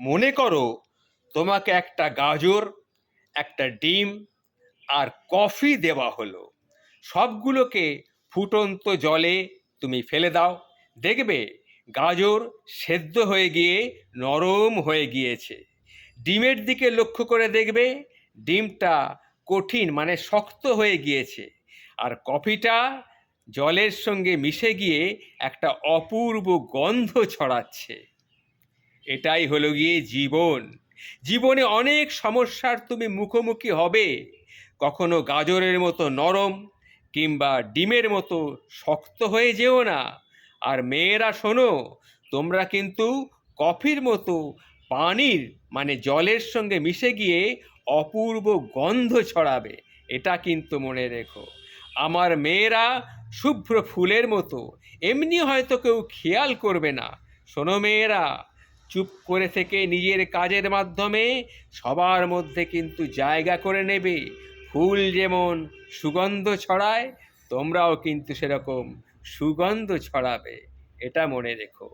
মনে করো তোমাকে একটা গাজর, একটা ডিম আর কফি দেওয়া হলো। সবগুলোকে ফুটন্ত জলে তুমি ফেলে দাও। দেখবে গাজর সেদ্ধ হয়ে গিয়ে নরম হয়ে গিয়েছে। ডিমের দিকে লক্ষ্য করে দেখবে ডিমটা কঠিন মানে শক্ত হয়ে গিয়েছে। আর কফিটা জলের সঙ্গে মিশে গিয়ে একটা অপূর্ব গন্ধ ছড়াচ্ছে। এটাই হলো গিয়ে জীবন। জীবনে অনেক সমস্যার তুমি মুখোমুখি হবে। কখনো গাজরের মতো নরম কিংবা ডিমের মতো শক্ত হয়ে যেও না। আর মেয়েরা শোনো, তোমরা কিন্তু কফির মতো পানির মানে জলের সঙ্গে মিশে গিয়ে অপূর্ব গন্ধ ছড়াবে। এটা কিন্তু মনে রেখো। আমার মেয়েরা শুভ্র ফুলের মতো, এমনি হয়তো কেউ খেয়াল করবে না। শোনো মেয়েরা চুপ করে থেকে নিজের কাজের মাধ্যমে সবার মধ্যে কিন্তু জায়গা করে নেবে। ফুল যেমন সুগন্ধ ছড়ায়, তোমরাও কিন্তু সেরকম সুগন্ধ ছড়াবে, এটা মনে রেখো।